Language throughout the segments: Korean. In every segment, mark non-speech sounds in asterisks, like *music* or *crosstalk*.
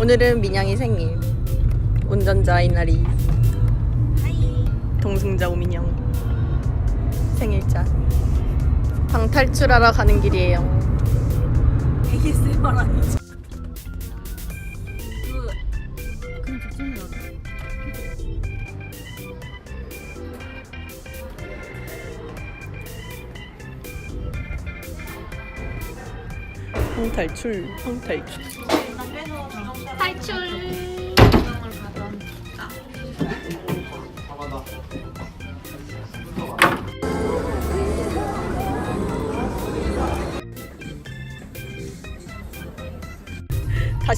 오늘은 민양이 생일. 운전자인 날이. 동승자 오민영. 생일자. 방 탈출하러 가는 길이에요. ASMR 아니지? 그럼 직전에 와서 방 탈출. 방 탈출. 탈출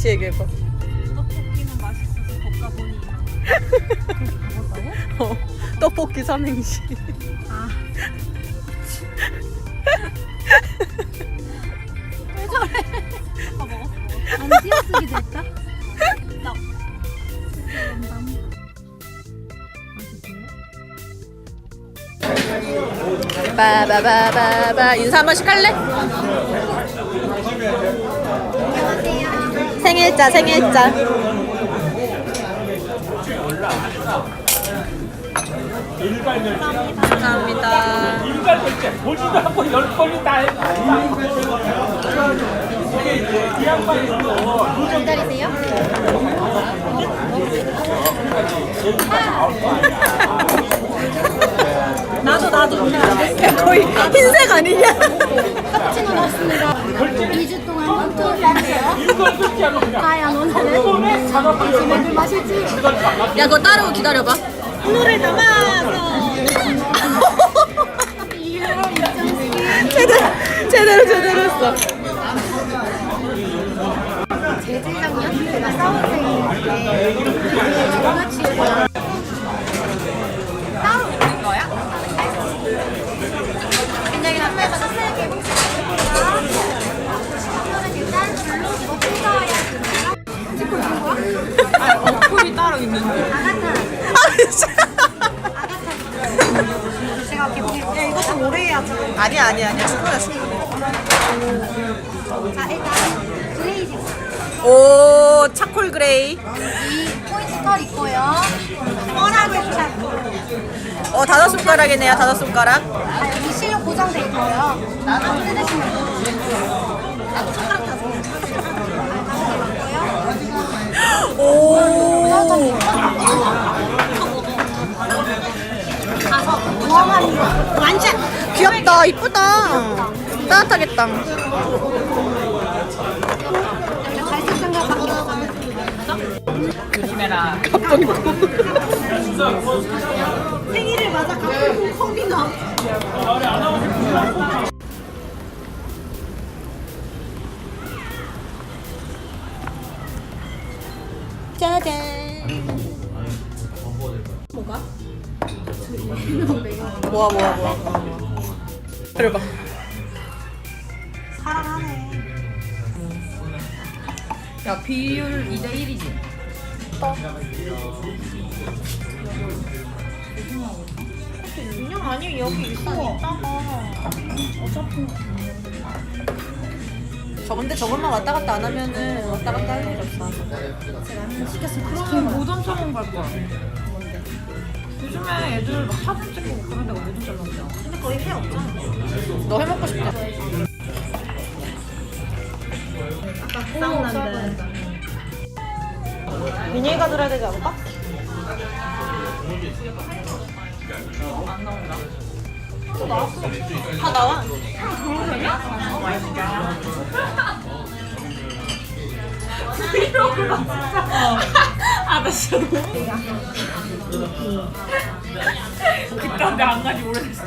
다시 얘기해봐. 떡볶이는 맛있어서 볶아 보니 *laughs* 어, 떡볶이 삼행시. *laughs* 다 먹었어. 안 띄어쓰기 됐다? 나. 바바바바바 인사 한 번씩 할래? 생일자 생일자 감사합니다 일갈 때 보지도 않고 열 번이 다 해. 기다리세요. 나도 나도. 야, 거의 흰색 아니냐? 카푸치노 나왔습니다. 2주 동안 그냥 과연 오늘은 맥주 마실지? 야 그거 따르고 기다려봐. 눈을 담아서. 이유로 입장시 제대로 제대로 제대로 했어 일단 블루 이거 찍어야 되니까 찍고 있는 거야? 아, 어플이 따로 있는데. 아가타 아 진짜 아가타 제가 기분이 야, 이거 좀 오래 해야지. 아니야 아니야 아니야 충분해 자 일단 그레이지 오 차콜 그레이 이 포인트 털 있고요 뻔하게 잘 어 다섯 손가락이네요 다섯 손가락 아, 여기 실력 고정돼 있고요. 안 뜯으시면. 오 모험하는 거. 완전. 귀엽다 이쁘다 따뜻하겠다 갈색 생각 갖고 조심해라. 생일을 맞아 갖고 콩비나. 짜잔 뭐가? 뭐야 뭐야 뭐야 들어봐 사랑하네. 야, 비율 2대 1이지. 그냥 아니 여기 일단 있다가. 저 근데 저것만 왔다 갔다 안 하면은 왔다 갔다 할 일이 없어. 그러면 모전처럼 갈 거야. 요즘에 애들 막 사진 찍고 그런 데가 잘 나오잖아. 근데 거의 회 없잖아. 너 해먹고 싶다. 싸우는데. 민영이가 들어야 되지 않을까? 다 나와 아, 나 진짜 너무. 그딴데 안 가지 오래됐어.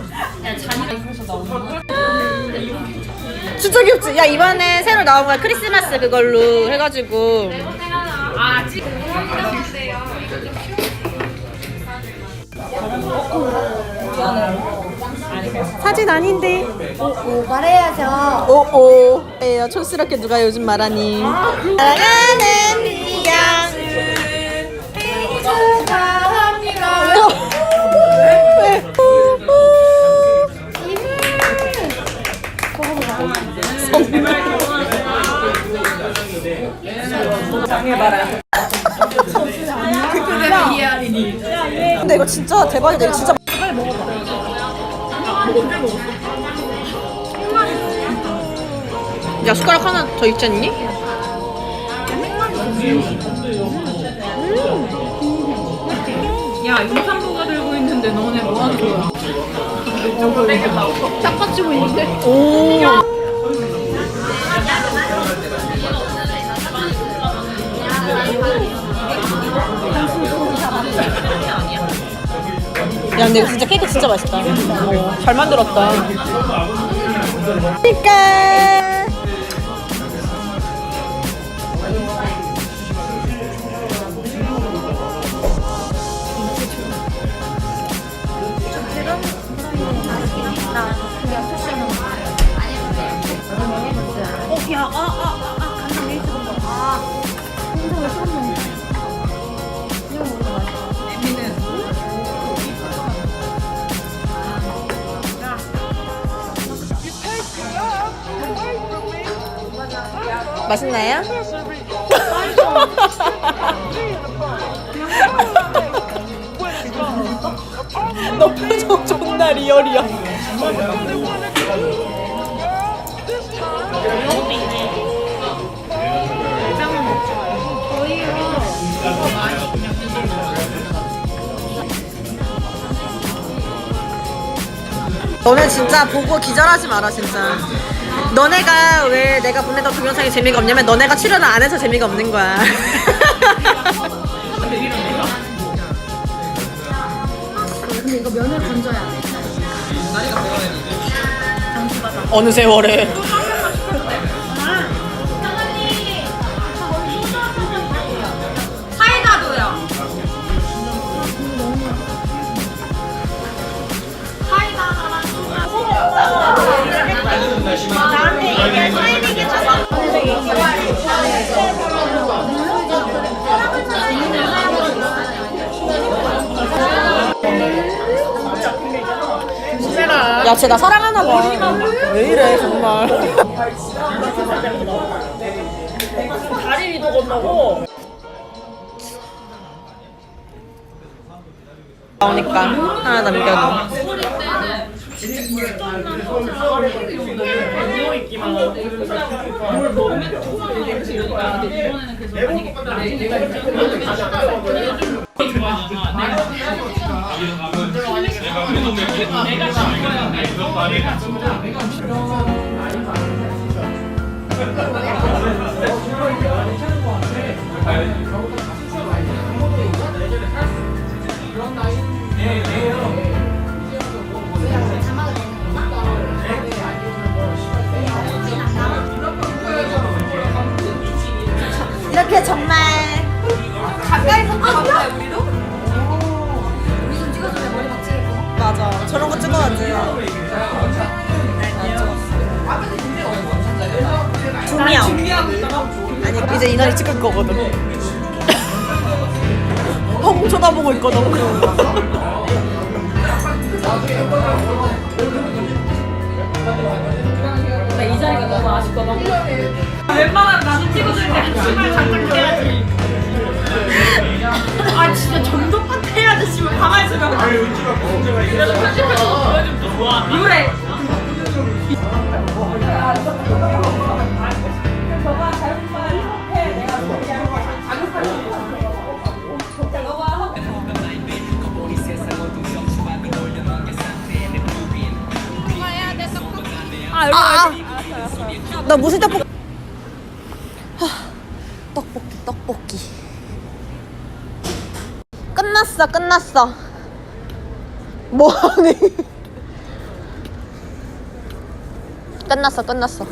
진짜 귀엽지? 야 이번에 새로 나온 거야 크리스마스 그걸로 해가지고 아, 찍. 사진 아닌데. 오, 말해야죠. 오오 에요 촌스럽게 누가 요즘 말하니? 사랑하는 근데 이거 진짜 대박이다. 이거 진짜. 야 숟가락 하나 더 있지 않니? 야 임산부가 들고 있는데 너네 뭐 하는 거야? 저거 땡겼다고? 딱 받치고 있는데? 오. 야 근데 이거 진짜 케이크 진짜 맛있다. 어, 잘 만들었다. 그러니까. 맛있나요? *laughs* 너 표정 존나 리얼이야. 너네 진짜 보고 기절하지 마라 진짜. 너네가 왜 내가 보내던 동영상이 재미가 없냐면 너네가 출연을 안 해서 재미가 없는 거야. *laughs* 근데 이거 면을 건져야 돼. 어느 세월에. 야, 쟤 나 사랑하나 봐. 왜 이래, 정말. 다리 위도 건너고 나오니까 하나 남겨 도. 이렇게 저런 거 찍어야지. 중미야. 아니 이제 이날이 찍을 거거든. *laughs* 펑 쳐다보고 있거든. 이 자리가 너무 아쉽거든. 웬만하면 나도 찍어줄 때 한심을 장착 해야지. 아 진짜 점점 해야지 씨발 가만히 있으면. 그래도 편집해서 보여주면 더 좋아. 이거래. 아, 아. 나 무슨 떡볶이? 하, 떡볶이, 떡볶이. 끝났어, 끝났어. 뭐하니? *laughs* 끝났어, 끝났어.